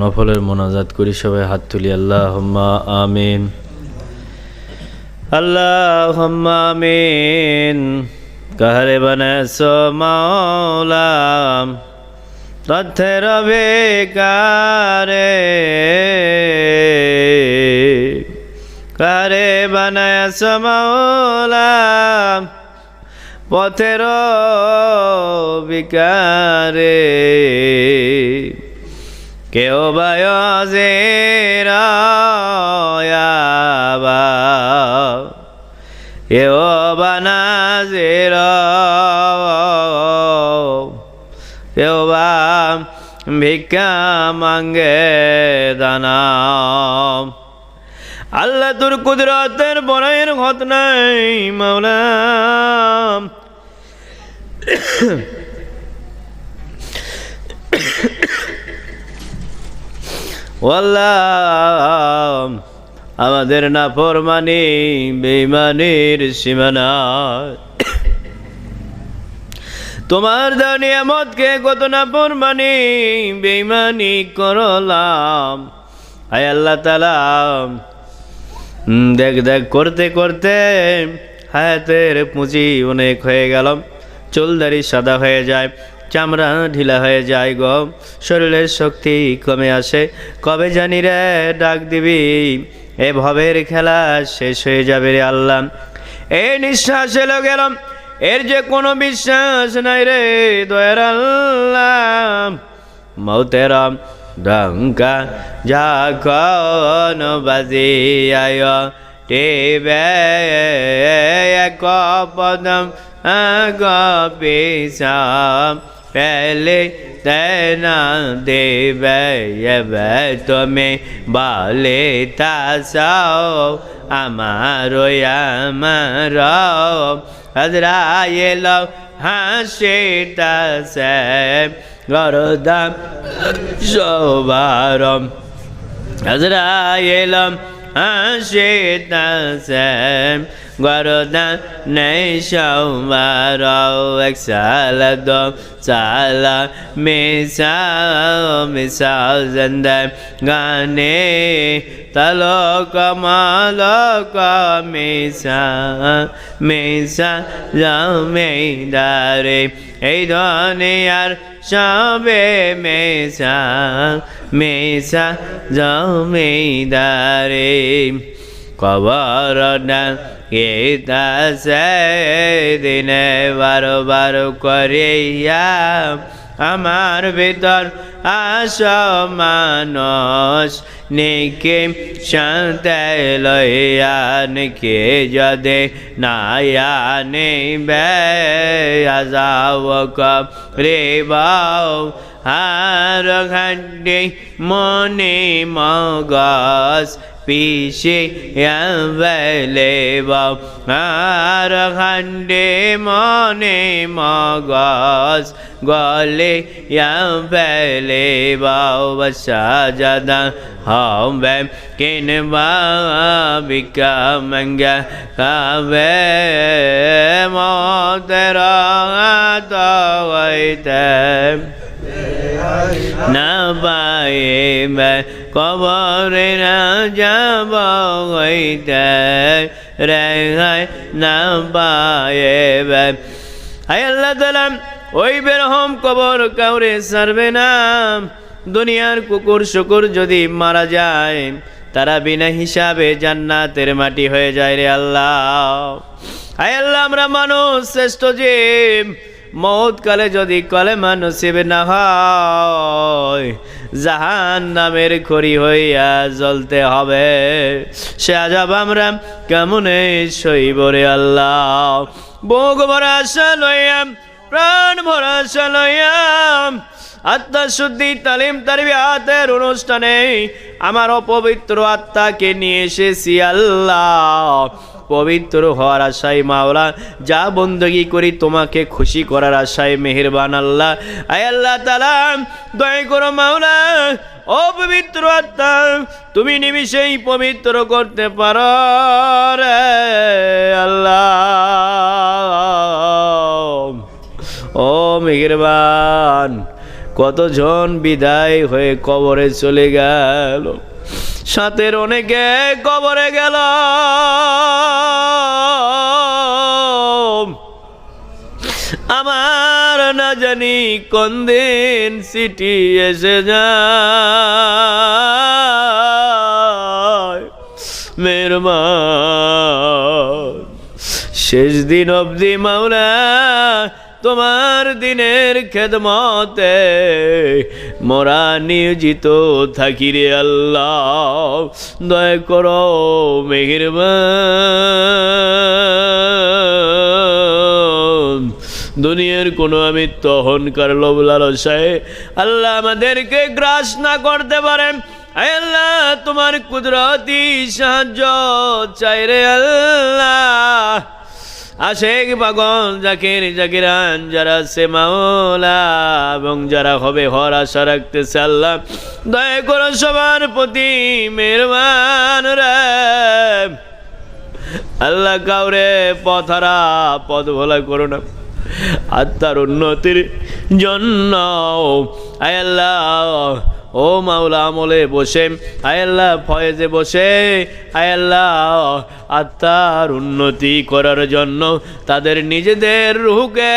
নফলের মোনাজাত করি সবাই, হাত তুলি আল্লাহ আমিন। আল্লাহ আমিন। কাহারে বানাসো মাওলা তথ্যের বেকারে কারে? বানায়াস মাওলা পথের বিকারে কেউ বায়জে রায়াবা কেউ বানাজের কেউ বা ভিক্ষা মাঙ্গে দানা আল্লাহ তোর কুদরতের বড়াইয়ের ঘটনাই মাওলা ওয়াল্লাহ আমাদের না ফরমানি বেইমানির সীমানা। তোমার দানিয়ামতকে কত না ফরমানি বেইমানি করলাম। আয় আল্লাহ তালাম দেখ দেখ, করতে করতে হায়াতের পুঁজি অনেক হয়ে গেল। চুলদারি সাদা হয়ে যায়। চামড়া ঢিলা হয়ে যায় গো। শরীরের শক্তি কমে আসে। কবে জানি রে ডাক দিবি? এ ভবের খেলা শেষ হয়ে যাবে রে আল্লাহ। এই নিঃশ্বাস এলো গেলাম। এর যে কোনো বিশ্বাস নাই রে দয়ার আল্লাহ। মৌতেরম ডঙ্কা যখন বাজিয়ায় টেবে এক পদম গপিসাম পেলে তেনা দেবে এবে তুমি বলে তাসাও আমার আমার হজরায়েল হাসিতাছে গরদাম সবারম হজরায়েলম হাসিতাছে গরদাম নেই সবার এক সালা দো সালা মিশাও মিশাও জন্দর তলক মালক মিশা মিশা জমিদারে এই দুনিয়ার সবে মেশা মেশা জমিদারে কবর দিনে বারো বারো করিয়া আমার ভিতর আস মানুষ, নিকে শান্তে লইয়া নিকে যদে নায়া নিবে আজাব রে বাও। হার ঘাটে মনে মগস পিছে বেলে আর খান্ডে মনে মগস গলে বেলে বাসা জাদা হবে কিনবা বিকা মঙ্গা খাবে মতের তো না পাইবে কবরে না যাব হইতে। রেহাই না পাইবে হায় আল্লাহ তালাম ওই বেরহম কবর কাউরে সারবে না। দুনিয়ার কুকুর শুকুর যদি মারা যায়, তারা বিনা হিসাবে জান্নাতের মাটি হয়ে যায় রে আল্লাহ। হায় আল্লাহ, আমরা মানুষ শ্রেষ্ঠ জীব। মৌত কালে যদি কলে নসিবে না হয় জাহান নামের খড়ি হইয়া জ্বলতে হবে। সে আজাব আমরা কেমনে সইব রে আল্লাহ? বুক ভরাসা লইয়াম প্রাণ ভরাসা লইয়াম আত্মা শুদ্ধি তালিম, তারবিয়াতের অনুষ্ঠানে আমার অপবিত্র আত্মাকে নিয়ে এসেছি আল্লাহ। পবিত্র হওয়ার আশায় মাওলা, যা বন্দগি করি তোমাকে খুশি করার আশায় মেহেরবান আল্লাহ। আয় আল্লাহ তালা দয়া করো মাওলা, ও পবিত্র আত্মা, তুমি নিমিষেই পবিত্র করতে পারো রে আল্লাহ। ও মেহেরবান, কতজন বিদায় হয়ে কবরে চলে গেল। সাথের অনেকে কবরে গেল। আমার না জানি কোন দিন সিটি এসে যায়। মেহরবান শেষ দিন অবধি মাওলা তোমার দিনের খেদমতে মোরা নিয়োজিত থাকি রে আল্লাহ। দয়া করো মেহেরবান। দুনিয়ার কোনো আমি তহনকার লালসায় আল্লাহ আমাদেরকে গ্রাস না করতে পারেন আল্লাহ, তোমার কুদরতি সাহায্য চাই রে আল্লাহ। আশেক পাগল জাকির জাকিরান যারা সে মাওলা এবং যারা হবে হর আশা রাখতেছে আল্লাহ। দয়া করো সবার প্রতি মেহরবান রে। আল্লাহ কাউরে পথারা পথ ভোলা করো না। আত্মার উন্নতির জন্য আয় আল্লাহ। ও মাওলা আমলে বসে, আয় আল্লাহ ফয়েজে বসে, আয় আল্লাহ আত্মার উন্নতি করার জন্য তাদের নিজেদের রুহকে,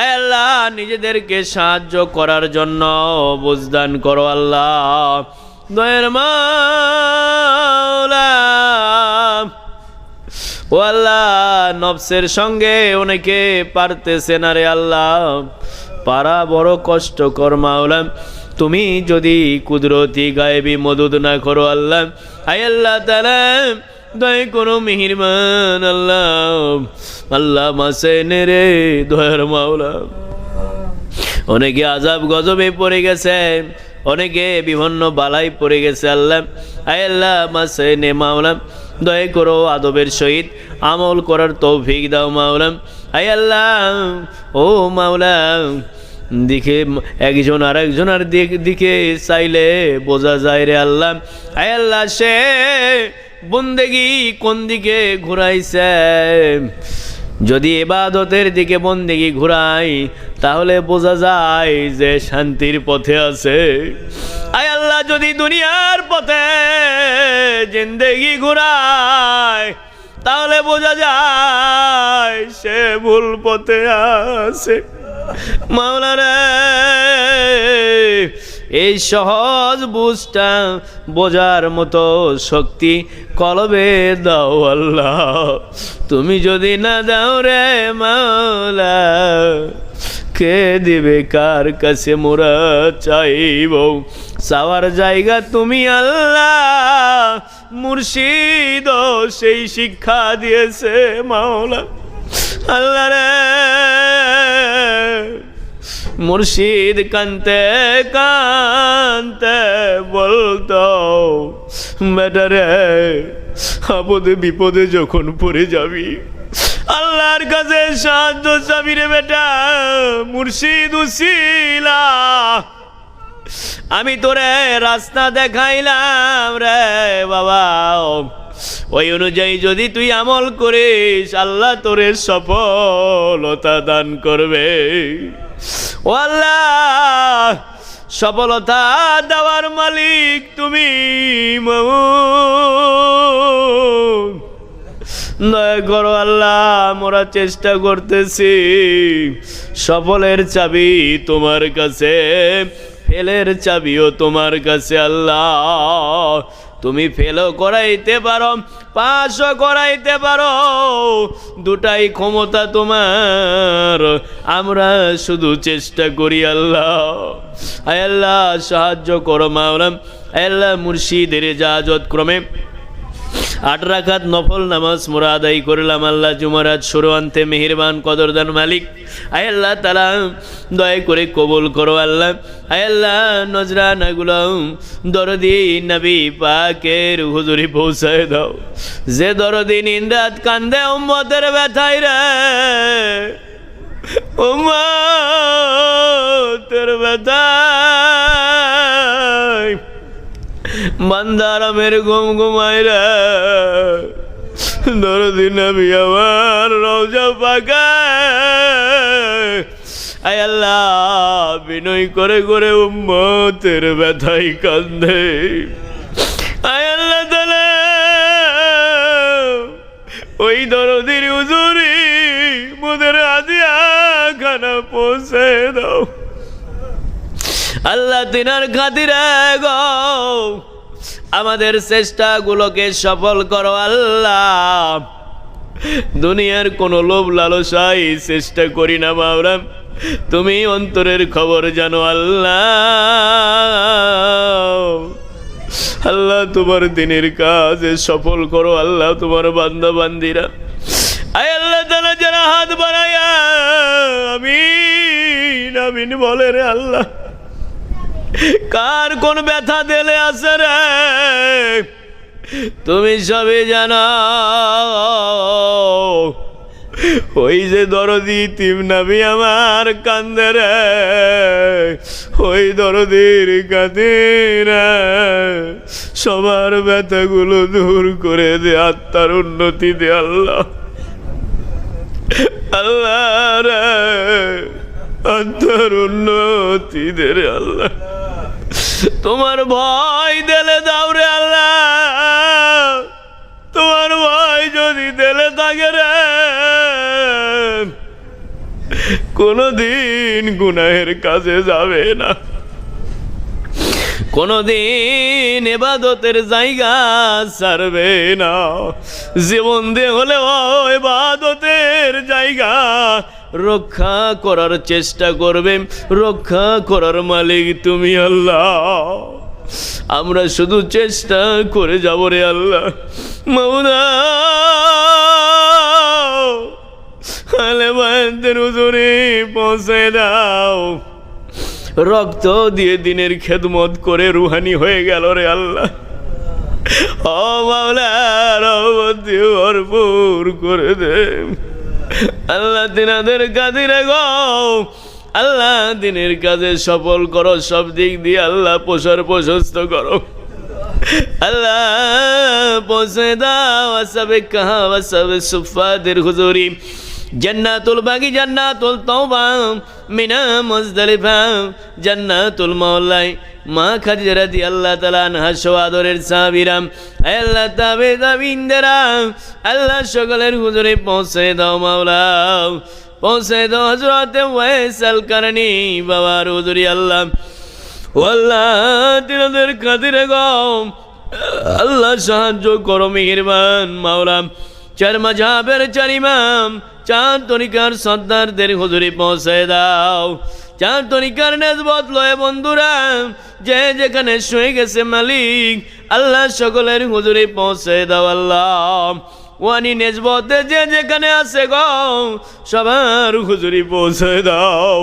আয় আল্লাহ নিজেদেরকে সাহায্য করার জন্য বুঝদান করো আল্লাহ। দয়ের মাওলা, ও আল্লাহ নফসের সঙ্গে অনেকে পারতেছে না রে আল্লাহ। পারা বড় কষ্টকর মাওলা। তুমি যদি কুদরতি গায়েবি মদুদ না করো আল্লাহ আয় আল্লাহ তালা দয় করো মিহিরমান আল্লাহ আল্লাহ মাসে নে রে দয়ার মাওলা। অনেকে আজাব গজবে পড়ে গেছে, অনেকে বিভিন্ন বালাই পড়ে গেছে আল্লাহ আয় আল্লাহ মাসে নে মাওলাম দয়া করো আদবের সহিত আমল করার তৌফিক দাও মাওলাম আয় আল্লাহ, ও মাওলা দিকে একজন আর একজনের দিক- চাইলে বোঝা যায় রে আল্লাহ। আল্লাহ, সে বন্দেগি কোন দিকে ঘুরাইছে? যদি এবাদতের দিকে বন্দেগি ঘুরাই, তাহলে বোঝা যায় যে শান্তির পথে আছে। আয় আল্লাহ, যদি দুনিয়ার পথে জিন্দেগি ঘুরায়, তাহলে বোঝা যায় সে ভুল পথে আছে। মাওলা রে এই সহজ বুঝটা বোঝার মতো শক্তি কলবে দাও আল্লাহ। তুমি যদি না দাও রে মাওলা, কে দিবে কার কাছে মোরা চাইব? চাওয়ার জায়গা তুমি আল্লাহ মুর্শিদ সেই শিক্ষা দিয়েছে মাওলা। আল্লাহ রে মুর্শিদ কান্তে কান্তে বলতো, বেটারে, আপদে বিপদে যখন পড়ে যাবি, আল্লাহর কাছে সাহায্য চাবি রে বেটা, মুর্শিদ উসিলা আমি তোরে রাস্তা দেখাইলাম রে বাবা, ওই অনুযায়ী যদি তুই আমল করিস, আল্লাহ তোরে সফলতা দান করবে। আল্লাহ সফলতা দেওয়ার মালিক তুমি দয়া করো আল্লাহ মোরা চেষ্টা করতেছি, সফলের চাবি তোমার কাছে, ফেলের চাবিও তোমার কাছে, আল্লাহ। তুমি ফেলও করাইতে পারো পাশও করাইতে পারো। দুটাই ক্ষমতা তোমার। আমরা শুধু চেষ্টা করি আল্লাহ। আল্লাহ, সাহায্য করো আয় আল্লাহ, মুর্শিদের যা ক্রমে। আট রাখাত নফল নামাজ মোরা আদায় করলাম আল্লাহ জুমারাত শুরু আনতে মেহেরবান কদরদান মালিক। আয় আল্লাহ তালা দয়া করে কবুল করো আল্লাহ। আয় আল্লাহ, নজরানাগুলো দরদি নবী পাকের হুজুরি পৌঁছায় দাও। যে দরদি নিন্দাত কান্দে উম্মতের ব্যথায় রে, উম্মতের ব্যথায় বান্দারামের ঘুম ঘুমাই রে। দরদি নবী আমার রোজা পাকা। আয় আল্লাহ, বিনয় করে করে উম্মতের ব্যথাই কান্দে। আয় আল্লাহ তাআলা, ওই দরদির উজুরি মোদের আজিয়া খানা পৌঁছে দাও। আল্লাহ তিনার খাতিরে গো। আমাদের চেষ্টাগুলোকে সফল করো আল্লাহ। দুনিয়ার কোনো লোভ লালসাই চেষ্টা করি না বাবরা। তুমি অন্তরের খবর জানো আল্লাহ। আল্লাহ তোমার দিনের কাজে সফল করো আল্লাহ তোমার বান্দা বান্দিরা আয় আল্লাহ হাত আমিন আমিন বলে রে আল্লাহ। কার কোন ব্যথা দিলে আছে রে? তুমি সবই জানো। ওই যে দরদি তিম নাবি আমার কান্দে রে। ওই দরদির কাঁদিরা সবার ব্যথাগুলো দূর করে দে, আত্মার উন্নতি দে, আল্লাহ। আল্লাহ রে, আত্মার উন্নতি দে রে, আল্লাহ। তোমার ভয় দিলে দাও রে আল্লাহ। তোমার ভয় যদি দিলে থাকে রে। কোনদিন গুনাহের কাজে যাবে না। কোনদিন এবাদতের জায়গা ছাড়বে না। জীবন দিয়ে হলে এবাদতের জায়গা রক্ষা করার চেষ্টা করবে, রক্ষা করার মালিক তুমি আল্লাহ। আমরা শুধু চেষ্টা করে যাব রে আল্লাহ। মৌদা পৌঁছে দাও। রক্ত দিয়ে দিনের খেদমত করে রুহানি হয়ে গেল রে আল্লাহ। ও মাওলা রহমতি ভরপুর করে দে। আল্লাহ দিনাদের কাদিরে গো আল্লাহ দিনের কাজে সফল করো, সব দিক দিয়ে আল্লাহ প্রসার প্রশস্ত করো। আল্লাহ কাহা জান্নাতুল বাগি, জান্নাতুল তওবা। Mina Muzdalifah, Jannatul Mualla. মা খাদিজা আল্লাহ তাআলা আনহা সোয়াদরের সাহাবীরাম আল্লাহ তাবে দাবিন্দেরা, আল্লাহ সকলের হুজুরে পৌঁছে দাও মাওলা। পৌঁছে দাও হযরতে ওয়াইসাল কারণী বাবার হুজুরি আল্লাহ। আল্লাহ তিনাদের খাতিরে আল্লাহ সাহায্য করো মেহেরবান মাওলা। চার মাঝাবের চার ইমাম চার তরিকার সর্দারদের হুজুরি পৌঁছে দাও। চার তরিকার নেজবত লয় বন্ধুরা, যে যেখানে শুয়ে গেছে মালিক, আল্লাহ সকলের হুজুরি পৌঁছে দাও আল্লাহ। ওয়ানি নেজবতে যে যেখানে আছে গো, সবার হুজুরি পৌঁছে দাও।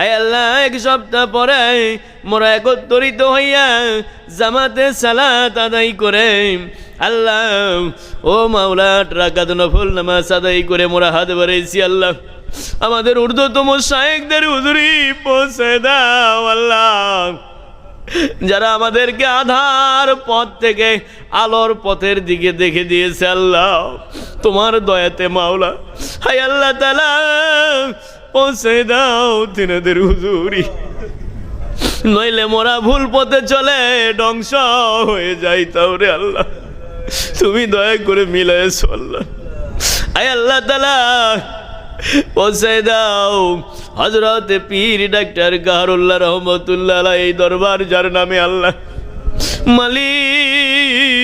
আয় আল্লাহ, এক সপ্তাহ পরে মোরা একত্রিত হইয়া জামাতে সালাত আদায় করে, আল্লাহ, ও মাওলা, রাকাত নফল নামাজ আদায় করে মোরা হাত বাড়াইছি, আল্লাহ। আমাদের ঊর্ধ্বতম শায়েকদের হুজুরি পৌঁছে দাও, আল্লাহ। যারা আমাদেরকে আধার পথ থেকে আলোর পথের দিকে দেখে দিয়েছে আল্লাহ, তোমার দয়াতে মাওলা। হাই আল্লাহ তালা পৌঁছে দাও তিনাদের হুজুরি। নইলে মোরা ভুল পথে চলে, ধ্বংস হয়ে যাই তাও রে আল্লাহ। তুমি দয়া করে মিলাইছো আল্লাহ। আয় আল্লাহ তালা পৌঁছে দাও হজরত পীর ডাক্তার গাহরুল্লাহ রহমতুল্লাহ এই দরবার, যার নামে আল্লাহ মালিক।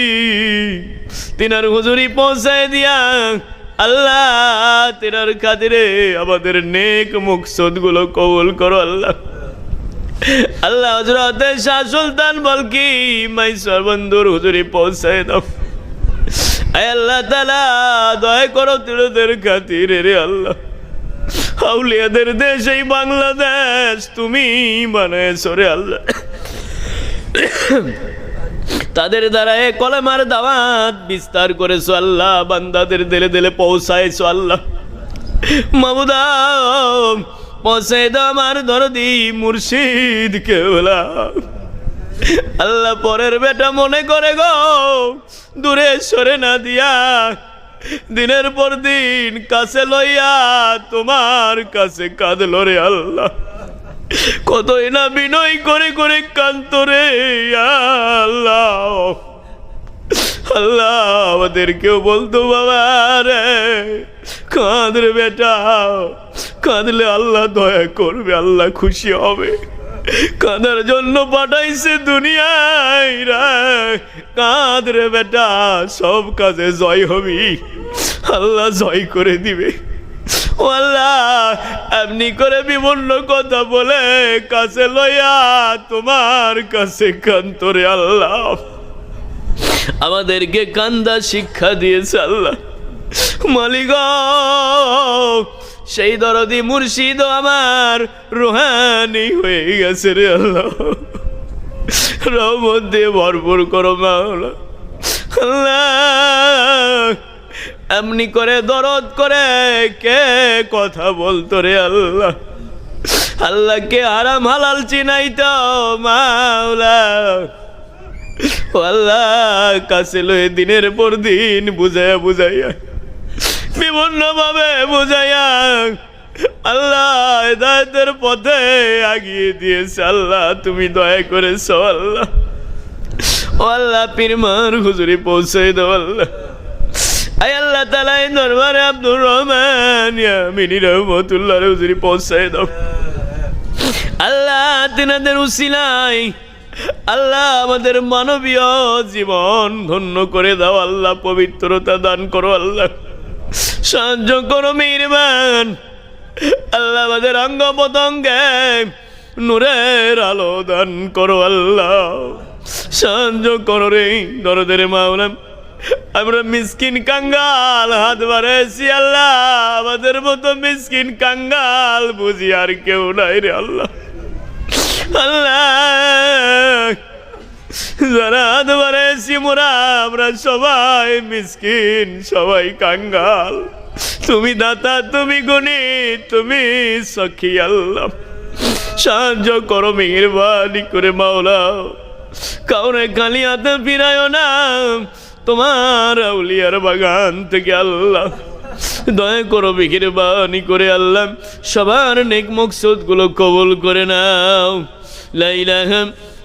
তিনার হুজুরি পৌঁছায় দিয়া আল্লাহ তিনার খাতিরে আমাদের নেক মুকসদগুলো কবুল করো আল্লাহ। আল্লাহ হজরত শাহ সুলতান বলকি, মাইসর বন্ধুর হুজুরি পৌঁছায় দাও। আল্লাহ তালা দয়া করো তিরদের খাতিরে রে আল্লাহ। আউলিয়াদের দেশ এই বাংলাদেশ, তুমি বানায়ছ রে আল্লাহ। তাদের দ্বারা এ কলেমার দাওয়াত বিস্তার করেছ আল্লাহ, বান্দাদের দিলে দিলে পৌঁছাইছো আল্লাহ। মামুদা পৌঁছে দাও আমার দরদি মুর্শিদ কেওলা আল্লাহ পরের বেটা মনে করে গো, দূরে সরে না দিয়া। দিনের পর দিন কাছে লইয়া তোমার কাছে কাঁদল রে আল্লাহ। কতই না বিনয় করে করে কান্তরে আল্লাহ। আল্লাহ, আমাদেরকেও বলতো, বাবা রে কাঁদ রে বেটা, কাঁদলে আল্লাহ দয়া করবে, আল্লাহ খুশি হবে। কাঁদার জন্য পাঠাইছে দুনিয়ায় কাঁদ রে বেটা, সব কাজে জয় হবি। আল্লাহ জয় করে দিবে। আল্লাহ, এমনি করে বিভিন্ন কথা বলে কাছে লইয়া তোমার কাছে কান্তরে আল্লাহ। আমাদেরকে কান্দা শিক্ষা দিয়েছে আল্লাহ। মালিক সেই দরদি মুর্শিদ আমার রুহানি হয়ে গেছে রে আল্লাহ। রহমত দিয়ে ভরপুর করো মাওলা। আল্লাহ, এমনি করে দরদ করে কে কথা বলতো রে আল্লাহ? আল্লাহকে আরাম হালাল চিনাই তো মাওলা আল্লাহ, কাছে লয়ে দিনের পর দিন বুঝাইয়া বুঝাইয়া বিভিন্ন ভাবে বুঝাইয়া আল্লাহ হেদায়তের পথে আগিয়ে দিয়েছে। আল্লাহ, তুমি দয়া করেছ, আল্লাহ। ও আল্লাহ, পীরমার হুজুরি পৌঁছে দাও, আল্লাহ। আল্লাহ তালাই হুজুরি দাও। আল্লাহ, তিনাদের আল্লাহ আমাদের মানবীয় জীবন ধন্য করে দাও, আল্লাহ, পবিত্রতা দান করো, আল্লাহ। সাহায্য করো মেহরবান আল্লাহ আমাদের অঙ্গ পতঙ্গে নূরের আলো দান করো আল্লাহ। সাহায্য করো রে দরদের মাওলা আমরা মিসকিন কাঙ্গাল হাত বাড়াইছি আল্লাহ। আমাদের মতো মিসকিন কাঙ্গাল বুঝি আর কেউ নাই রে আল্লাহ। আল্লাহ যারা হাত বাড়াইছি মোরা, আমরা সবাই মিসকিন, সবাই কাঙ্গাল। তুমি দাতা, তুমি গুণী, তুমি সখী আল্লাহ। সাহায্য করো মেহরবানি করে মাওলা। কাউরে খালি হাতে ফিরায় না, তোমার আউলিয়ার বাগান থেকে আল্লাহ। দয়া করো বিকির বাণী করে আল্লাহ, সবার নেক মকসুদগুলো কবুল করে নাও। লাইলাহাম